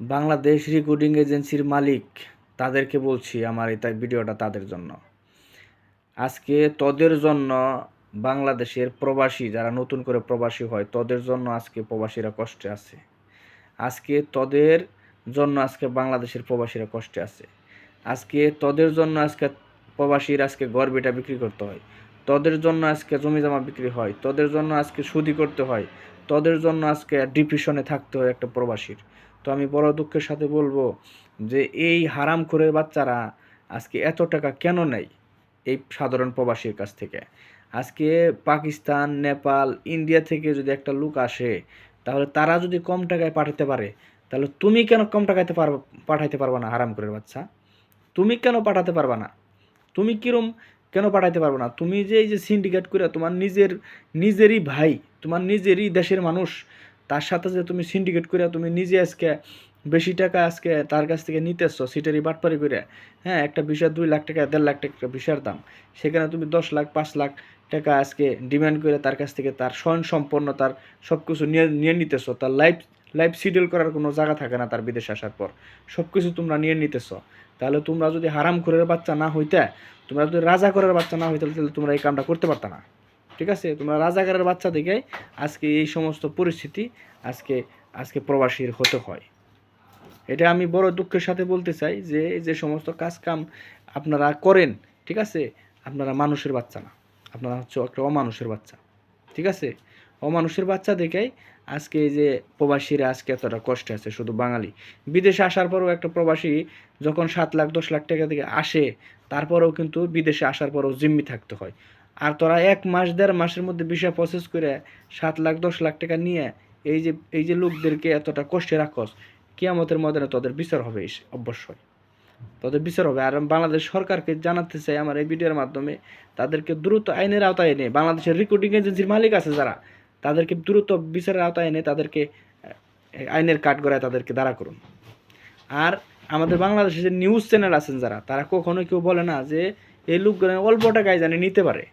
Bangladesh recording এজেন্সির মালিক তাদেরকে বলছি আমার এই ভিডিওটা তাদের জন্য। আজকে তোদের জন্য বাংলাদেশের প্রবাসী, যারা নতুন করে প্রবাসী হয়, তোদের জন্য আজকে প্রবাসীরা কষ্টে আছে। আজকে তোদের জন্য আজকে বাংলাদেশের প্রবাসীরা কষ্টে আছে। আজকে তোদের জন্য আজকে প্রবাসীর আজকে গর্বিটা বিক্রি করতে হয়। তোদের জন্য আজকে জমি জমা বিক্রি হয়। তোদের জন্য আজকে সুদি করতে হয়। তোদের জন্য আজকে ডিপ্রেশনে থাকতে হয় একটা প্রবাসীর। তো আমি বড় দুঃখের সাথে বলব যে এই হারাম করে বাচ্চারা আজকে এত টাকা কেন নেয় এই সাধারণ প্রবাসীর কাছ থেকে? আজকে পাকিস্তান, নেপাল, ইন্ডিয়া থেকে যদি একটা লোক আসে, তাহলে তারা যদি কম টাকায় পাঠাতে পারে, তাহলে তুমি কেন কম টাকাতে পারবা পাঠাইতে পারবা না হারাম করে বাচ্চা? তুমি কেন পাঠাতে পারবা না? তুমি কিরম কেন পাঠাইতে পারবে না? তুমি যে এই যে সিন্ডিকেট করে তোমার নিজের, নিজেরই ভাই, তোমার নিজেরই দেশের মানুষ তার সাথে যে তুমি সিন্ডিকেট করে তুমি নিজে আজকে বেশি টাকা আজকে তার কাছ থেকে নিতেছ সিটারি বাটপারি করে হ্যাঁ একটা বিষয় দুই লাখ টাকা, দেড় লাখ টাকা বিষয়ের দাম, সেখানে তুমি দশ লাখ, পাঁচ লাখ টাকা আজকে ডিমান্ড করে তার কাছ থেকে তার স্বয়ং সম্পন্ন, তার সব কিছু নিয়ে নিয়ে নিতেছ, তার লাইফ লাইফ শিডিউল করার কোনো জায়গা থাকে না তার বিদেশে আসার পর সব কিছু তোমরা নিয়ে নিতেছ। তাহলে তোমরা যদি হারাম করে বাচ্চা না হইতে, তোমরা যদি রাজা করার বাচ্চা না হইতে, তাহলে তোমরা এই কামটা করতে পারতা না। ঠিক আছে? তোমরা রাজাকারের বাচ্চা দেখে আজকে এই সমস্ত পরিস্থিতি আজকে আজকে প্রবাসীর হতে হয়। এটা আমি বড় দুঃখের সাথে বলতে চাই যে যে সমস্ত কাজ কাম আপনারা করেন, ঠিক আছে? আপনারা মানুষের বাচ্চা না। আপনারা হচ্ছে একটা অমানুষের বাচ্চা, ঠিক আছে? অমানুষের বাচ্চা দেখেই আজকে এই যে প্রবাসীরা আজকে এতটা কষ্টে আছে, শুধু বাঙালি। বিদেশে আসার পরেও একটা প্রবাসী যখন সাত লাখ, দশ লাখ টাকা থেকে আসে, তারপরেও কিন্তু বিদেশে আসার পরেও জিম্মি থাকতে হয়। আর তোরা এক মাস, দেড় মাসের মধ্যে বিষয় প্রসেস করে সাত লাখ, দশ লাখ টাকা নিয়ে এই যে এই যে লোকদেরকে এতটা কষ্টে রাখস, কিয়ামতের ময়দানে তোদের বিচার হবে অবশ্যই। তোদের বিচার হবে। আর বাংলাদেশ সরকারকে জানাতে চাই আমার এই ভিডিওর মাধ্যমে, তাদেরকে দ্রুত আইনের আওতায় এনে, বাংলাদেশের রেকর্ডিং এজেন্সির মালিক আছে যারা, তাদেরকে দ্রুত বিচারের আওতায় এনে তাদেরকে আইনের কাঠগড়ায় তাদেরকে দাঁড়া করুন। আর আমাদের বাংলাদেশে যে নিউজ চ্যানেল আছেন যারা, তারা কখনো কেউ বলে না যে, এই লোকগুলো অল্প টাকায় জানি নিতে পারে।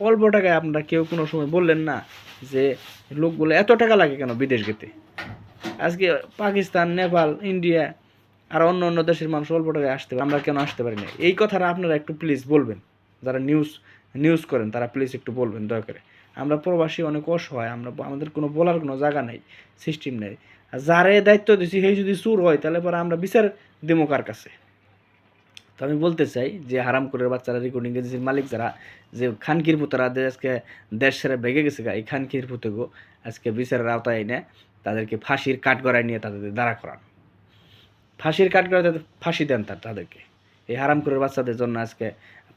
অল্প টাকায় আপনারা কেউ কোনো সময় বললেন না যে লোকগুলো এত টাকা লাগে কেন বিদেশ গেতে? আজকে পাকিস্তান, নেপাল, ইন্ডিয়া আর অন্য অন্য দেশের মানুষ অল্প টাকায় আসতে পারে, আমরা কেন আসতে পারি না? এই কথাটা আপনারা একটু প্লিজ বলবেন। যারা নিউজ নিউজ করেন, তারা প্লিজ একটু বলবেন, দয়া করে। আমরা প্রবাসী অনেক অসহায়, আমরা আমাদের কোনো বলার কোনো জায়গা নেই সিস্টেম নেই। আর যারে দায়িত্ব দিছি, সেই যদি চুর হয়, তাহলে পরে আমরা বিচার দেবো কার কাছে? তো আমি বলতে চাই যে হারাম করে বাচ্চারা রেকর্ডিং এজেন্সির মালিক যারা, যে খানকির পুতরা আজকে দেশ সেরে ভেঙে গেছে এই খানকির পুতেগো আজকে বিচারের আওতায় এনে তাদেরকে ফাঁসির কাঠগড়ায় নিয়ে তাদের দাঁড়া করান। ফাঁসির কাঠগড়ায় তাদের ফাঁসি দেন তার, তাদেরকে। এই হারাম করে বাচ্চাদের জন্য আজকে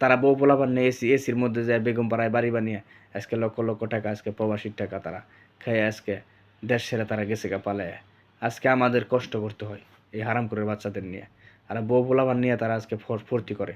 তারা বউ পোলাপান নিয়ে এসি, এসির মধ্যে যায় বেগম পাড়ায় বাড়ি বানিয়ে আজকে লক্ষ লক্ষ টাকা, আজকে প্রবাসীর টাকা তারা খেয়ে আজকে দেশ ছেড়ে তারা গেছে গা পালায় আজকে আমাদের কষ্ট করতে হয় এই হারাম করে বাচ্চাদের নিয়ে। আর বউ পোলাপান নিয়ে তারা আজকে ফর- ফুর্তি করে।